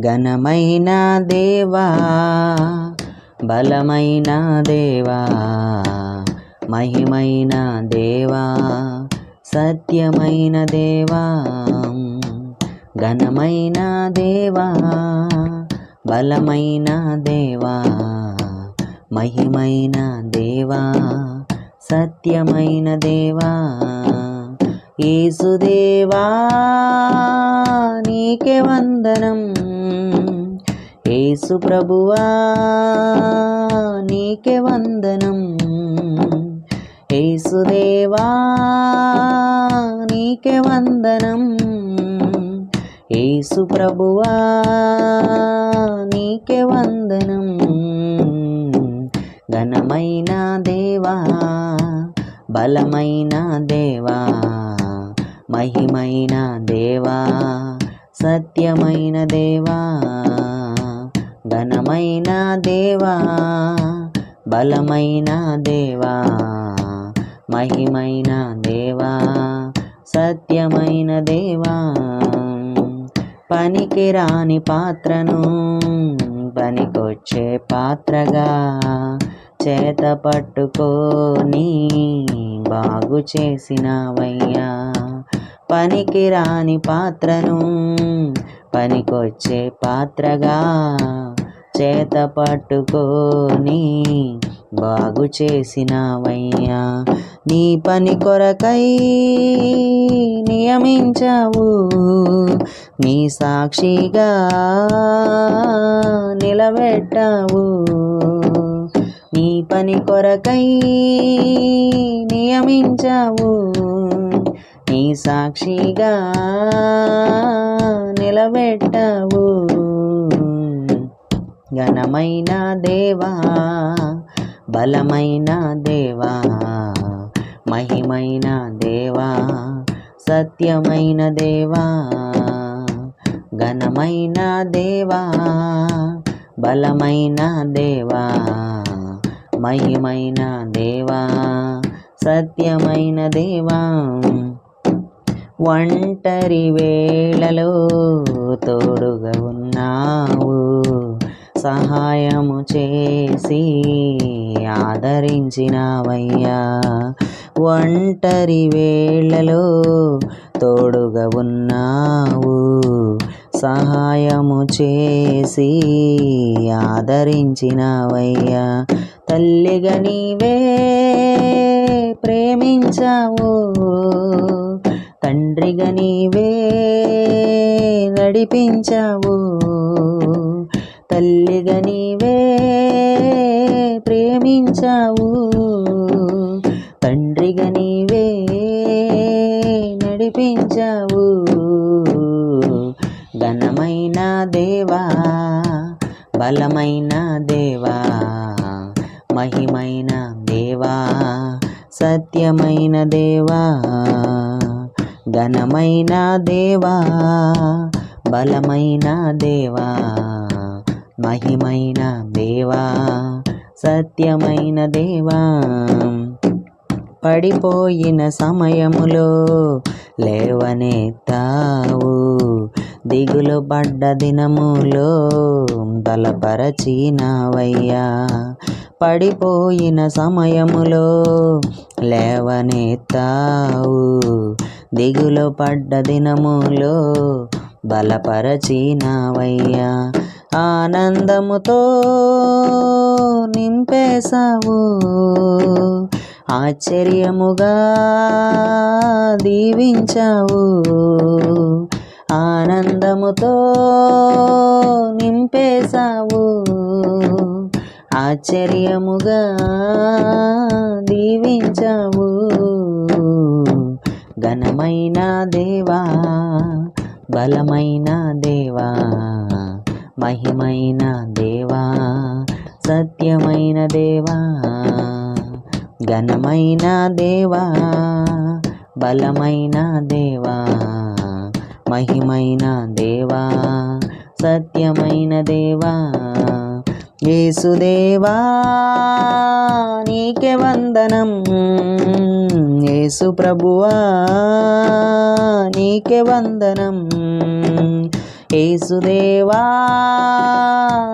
ఘనమైన దేవా బలమైన దేవా మహిమైన దేవా సత్యమైన దేవా ఘనమైన దేవా బలమైన దేవా మహిమైన దేవా సత్యమైన దేవా ఏసుదేవా నీకే వందనం. ఏసు ప్రభువా నీకే వందనం. ఏసుదేవా నీకే వందనం. ఏసు ప్రభువా నీకే వందనం. ఘనమైన దేవా బలమైన దేవా మహిమైన దేవా సత్యమైన దేవా. ఘనమైన దేవా బలమైన దేవా మహిమైన దేవా సత్యమైన దేవా. పనికి రాని పాత్రను పనికొచ్చే పాత్రగా చేత పట్టుకొని బాగు చేసినవయ్యా. పనికి రాని పాత్రను పనికొచ్చే పాత్రగా చేత పట్టుకొని బాగు చేసినవయ్యా. నీ పని కొరకై నియమించావు. నీ సాక్షిగా నిలబెట్టావు. నీ పని కొరకై నియమించావు. నీ సాక్షిగా నిలబెట్టావు. ఘనమైన దేవా బలమైన దేవా మహిమైన దేవా సత్యమైన దేవా ఘనమైన దేవా బలమైన దేవా మహిమైన దేవా సత్యమైన దేవా. ఒంటరి వేళలో తోడుగా ఉన్నావు. సహాయము చేసి ఆదరించినవయ్యా. ఒంటరి వేళలో తోడుగా ఉన్నావు. సహాయము చేసి ఆదరించినవయ్యా. తల్లిగా నీవే ప్రేమించావు. తండ్రిగా నీవే నడిపించావు. తల్లిగా నీవే ప్రేమించావు. తండ్రిగా నీవే నడిపించావు. ఘనమైన దేవా బలమైన దేవా మహిమైన దేవా సత్యమైన దేవా ఘనమైన దేవా బలమైన దేవా. మహిమైన దేవా సత్యమైన దేవా పడిపోయిన సమయములో లేవనెత్తావు. దిగులు పడ్డ దినములో బలపరచినవయ్యా. పడిపోయిన సమయములో లేవనెత్తావు. దిగులు పడ్డ దినములో బలపరచినవయ్యా. ఆనందముతో నింపేశావు. ఆశ్చర్యముగా దీవించావు. ఆనందముతో నింపేశావు. ఆశ్చర్యముగా దీవించావు. ఘనమైన దేవా బలమైన దేవా. మహిమైన దేవా సత్యమైన దేవా ఘనమైన దేవా బలమైన దేవా మహిమైన దేవా సత్యమైన దేవా యేసుదేవా నీకే వందనం. యేసు ప్రభువా నీకే వందనం. ఏసుదేవా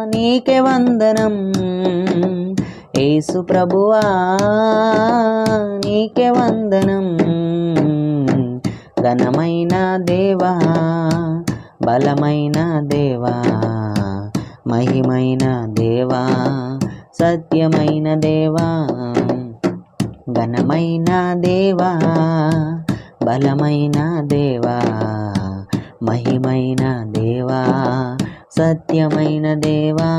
నీకే వందనం. ఏసు ప్రభువా నీకే వందనం. ఘనమైన దేవా బలమైన దేవా మహిమైన దేవా సత్యమైన దేవా ఘనమైన దేవా బలమైన దేవా. మహిమైన దేవా సత్యమైన దేవా.